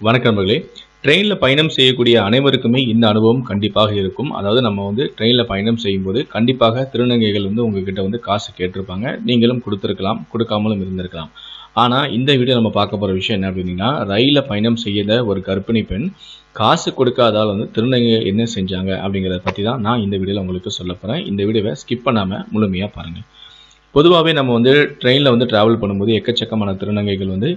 வணக்கம் நண்பர்களே. ட்ரெயினில் பயணம் செய்யக்கூடிய அனைவருக்குமே இந்த அனுபவம் கண்டிப்பாக இருக்கும். அதாவது நம்ம வந்து ட்ரெயினில் பயணம் செய்யும்போது கண்டிப்பாக திருநங்கைகள் வந்து உங்ககிட்ட வந்து காசு கேட்டிருப்பாங்க. நீங்களும் கொடுத்துருக்கலாம் கொடுக்காமலும் இருந்திருக்கலாம். ஆனால் இந்த வீடியோ நம்ம பார்க்க போகிற விஷயம் என்ன அப்படின்னா ரயிலில் பயணம் செய்த ஒரு கர்ப்பிணி பெண் காசு கொடுக்காதால் வந்து திருநங்கை என்ன செஞ்சாங்க அப்படிங்கிறத பற்றி தான் நான் இந்த வீடியோவில் உங்களுக்கு சொல்ல போகிறேன் இந்த வீடியோவை ஸ்கிப் பண்ணாமல் முழுமையாக பாருங்கள் பொதுவாகவே நம்ம வந்து ட்ரெயினில் வந்து ட்ராவல் பண்ணும்போது எக்கச்சக்கமான திருநங்கைகள் வந்து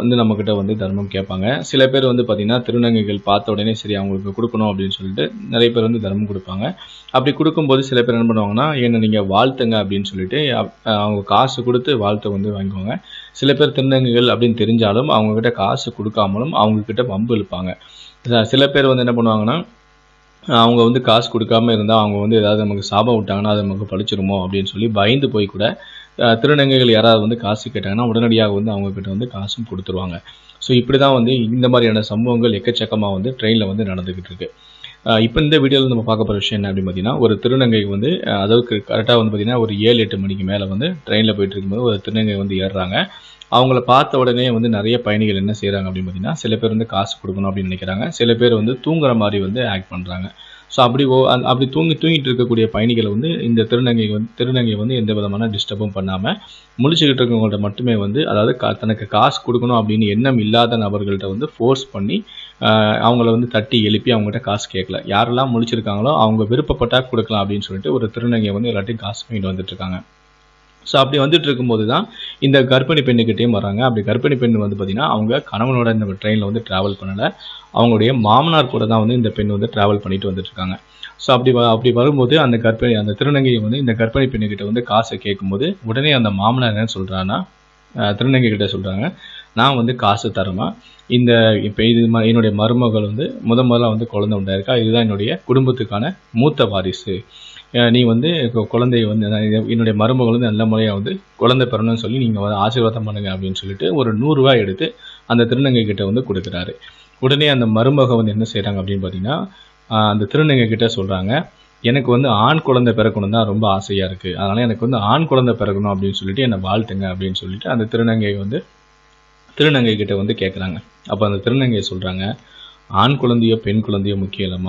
வந்து நம்மக்கிட்ட வந்து தர்மம் கேட்பாங்க. சில பேர் வந்து பார்த்திங்கன்னா திருநங்கைகள் பார்த்த உடனே சரி அவங்களுக்கு கொடுக்கணும் அப்படின்னு சொல்லிட்டு நிறைய பேர் வந்து தர்மம் கொடுப்பாங்க. அப்படி கொடுக்கும்போது சில பேர் என்ன பண்ணுவாங்கன்னா என்ன நீங்கள் வாழ்த்துங்க அப்படின்னு சொல்லிட்டு அவங்க காசு கொடுத்து வாழ்த்தை வந்து வாங்குவாங்க. சில பேர் திருநங்கைகள் அப்படின்னு தெரிஞ்சாலும் அவங்கக்கிட்ட காசு கொடுக்காமலும் அவங்கக்கிட்ட வம்பு இழுப்பாங்க. சில பேர் வந்து என்ன பண்ணுவாங்கன்னா அவங்க வந்து காசு கொடுக்காம இருந்தால் அவங்க வந்து ஏதாவது நமக்கு சாபம் விட்டாங்கன்னா அது நமக்கு பழிச்சிருமோ அப்படின்னு சொல்லி பயந்து போய் கூட திருநங்கைகள் யாராவது வந்து காசு கேட்டாங்கன்னா உடனடியாக வந்து அவங்கக்கிட்ட வந்து காசும் கொடுத்துருவாங்க. ஸோ இப்படி தான் வந்து இந்த மாதிரியான சம்பவங்கள் எக்கச்சக்கமாக வந்து ட்ரெயினில் வந்து நடந்துக்கிட்டு இருக்கு. இப்போ இந்த வீடியோவில் நம்ம பார்க்க போகிற விஷயம் என்ன அப்படின்னு பார்த்தீங்கன்னா ஒரு திருநங்கை வந்து அதாவது கரெக்டாக வந்து பார்த்தீங்கன்னா ஒரு ஏழு எட்டு மணிக்கு மேலே வந்து ட்ரெயினில் போயிட்டு இருக்கும்போது ஒரு திருநங்கை வந்து ஏறுறாங்க. அவங்கள பார்த்த உடனே வந்து நிறைய பயணிகள் என்ன செய்கிறாங்க அப்படின்னு பார்த்தீங்கன்னா சில பேர் வந்து காசு கொடுக்கணும் அப்படின்னு நினைக்கிறாங்க. சில பேர் வந்து தூங்குற மாதிரி வந்து ஆக்ட் பண்ணுறாங்க ஸோ அப்படி ஓ அப்படி தூங்கி தூங்கிட்டு இருக்கக்கூடிய பயணிகளை வந்து இந்த திருநங்கை வந்து திருநங்கை வந்து எந்த விதமான டிஸ்டர்பும் பண்ணாமல் முழிச்சுக்கிட்டு இருக்கவங்கள்ட்ட மட்டுமே வந்து அதாவது கா தனக்கு காசு கொடுக்கணும் அப்படின்னு எண்ணம் இல்லாத நபர்கள்ட்ட வந்து ஃபோர்ஸ் பண்ணி அவங்கள வந்து தட்டி எழுப்பி அவங்ககிட்ட காசு கேட்கல. யாரெல்லாம் முழிச்சிருக்காங்களோ அவங்க விருப்பப்பட்டால் கொடுக்கலாம் அப்படின்னு சொல்லிட்டு ஒரு திருநங்கை வந்து எல்லாத்தையும் காசு வாங்கிட்டு வந்துட்டு இருக்காங்க. ஸோ அப்படி வந்துட்டு இருக்கும்போது தான் இந்த கர்ப்பிணி பெண்ணுக்கிட்டேயும் வராங்க. அப்படி கர்ப்பிணி பெண் வந்து பார்த்திங்கன்னா அவங்க கணவனோட இந்த ட்ரெயினில் வந்து ட்ராவல் பண்ணலை. அவங்களுடைய மாமனார் கூட தான் வந்து இந்த பெண் வந்து ட்ராவல் பண்ணிட்டு வந்துட்டுருக்காங்க. ஸோ அப்படி வ- அப்படி வரும்போது அந்த கர்ப்பிணி அந்த திருநங்கையை வந்து இந்த கர்ப்பிணி பெண்ணுக்கிட்ட வந்து காசை கேட்கும்போது உடனே அந்த மாமனார் என்ன சொல்கிறான்னா திருநங்கை கிட்ட சொல்கிறாங்க நான் வந்து காசு தரமா இந்த இப்போ இது என்னுடைய மருமகள் வந்து முத முதல்ல வந்து குழந்தை உண்டாயிருக்கா. இதுதான் என்னுடைய குடும்பத்துக்கான மூத்த வாரிசு. நீ வந்து குழந்தைய வந்து என்னுடைய மருமகள் வந்து நல்ல முறையாக வந்து குழந்தை பிறணும்னு சொல்லி நீங்கள் வந்து ஆசீர்வாதம் பண்ணுங்க அப்படின்னு சொல்லிட்டு ஒரு நூறுரூவா எடுத்து அந்த திருநங்கை கிட்ட வந்து கொடுக்குறாரு. உடனே அந்த மருமக வந்து என்ன செய்கிறாங்க அப்படின்னு பார்த்தீங்கன்னா அந்த திருநங்கை கிட்ட சொல்கிறாங்க எனக்கு வந்து ஆண் குழந்தை பிறக்கணும் தான் ரொம்ப ஆசையாக இருக்குது அதனால் எனக்கு வந்து ஆண் குழந்தை பிறக்கணும் அப்படின்னு சொல்லிட்டு என்னை வாழ்த்துங்க அப்படின்னு சொல்லிட்டு அந்த திருநங்கை வந்து திருநங்கை கிட்ட வந்து கேட்குறாங்க அப்போ அந்த திருநங்கை சொல்கிறாங்க ஆண் குழந்தையோ பெண் குழந்தையோ முக்கியம்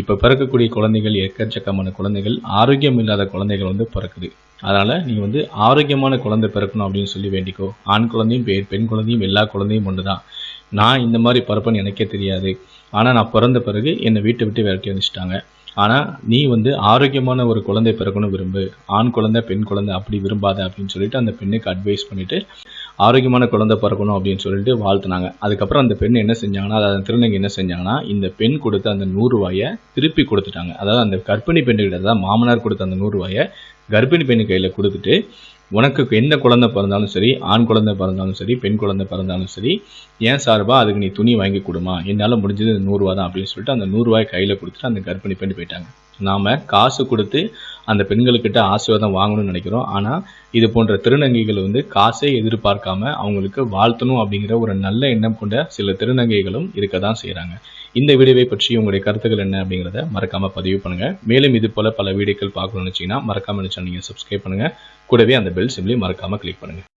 இப்போ பிறக்கக்கூடிய குழந்தைகள் எக்கச்சக்கமான குழந்தைகள் ஆரோக்கியம் இல்லாத குழந்தைகள் வந்து பிறக்குது. அதனால் நீ வந்து ஆரோக்கியமான குழந்தை பிறக்கணும் அப்படின்னு சொல்லி வேண்டிக்கோ. ஆண் குழந்தையும் பெண் குழந்தையும் எல்லா குழந்தையும் ஒன்று தான் நான் இந்த மாதிரி பிறப்பேன்னு எனக்கே தெரியாது. ஆனால் நான் பிறந்த பிறகு என்னை வீட்டை விட்டு விரட்டி வந்துச்சிட்டாங்க ஆனால் நீ வந்து ஆரோக்கியமான ஒரு குழந்தை பிறக்கணும் விரும்பு. ஆண் குழந்தை பெண் குழந்தை அப்படி விரும்பாத அப்படின்னு சொல்லிட்டு அந்த பெண்ணுக்கு அட்வைஸ் பண்ணிவிட்டு ஆரோக்கியமான குழந்தை பிறக்கணும் அப்படின்னு சொல்லிட்டு வாழ்த்துனாங்க. அதுக்கப்புறம் அந்த பெண் என்ன செஞ்சாங்கன்னா அதாவது அந்த திருநங்கை என்ன செஞ்சாங்கன்னா இந்த பெண் கொடுத்த அந்த நூறுரூவாயை திருப்பி கொடுத்துட்டாங்க. அதாவது அந்த கர்ப்பிணி பெண்ணுக்கிட்ட தான் மாமனார் கொடுத்த அந்த நூறுரூவாயை கர்ப்பிணி பெண்ணு கையில் கொடுத்துட்டு உனக்கு எந்த குழந்தை பிறந்தாலும் சரி ஆண் குழந்தை பிறந்தாலும் சரி பெண் குழந்தை பிறந்தாலும் சரி ஏன் சார்பா அதுக்கு நீ துணி வாங்கி கொடுமா? என்னால் முடிஞ்சது நூறுரூவா தான் அப்படின்னு சொல்லிட்டு அந்த நூறுரூவாய் கையில் கொடுத்துட்டு அந்த கர்ப்பிணி பெண் போயிட்டாங்க. நாம் காசு கொடுத்து அந்த பெண்களுக்கிட்ட ஆசீர்வாதம் வாங்கணும்னு நினைக்கிறோம். ஆனால் இது போன்ற திருநங்கைகள் வந்து காசை எதிர்பார்க்காம அவங்களுக்கு வாழ்த்தணும் அப்படிங்கிற ஒரு நல்ல எண்ணம் கொண்ட சில திருநங்கைகளும் இருக்க தான் செய்கிறாங்க இந்த வீடியோவை பற்றி உங்களுடைய கருத்துக்கள் என்ன அப்படிங்கிறத மறக்காமல் பதிவு பண்ணுங்க. மேலும் இது போல் பல வீடியோக்கள் பார்க்கணும்னு நினச்சிங்கன்னா மறக்காமல் நினச்சா நீங்கள் சப்ஸ்கிரைப் பண்ணுங்கள் கூடவே அந்த பெல் சிம்லையும் மறக்காமல் கிளிக் பண்ணுங்கள்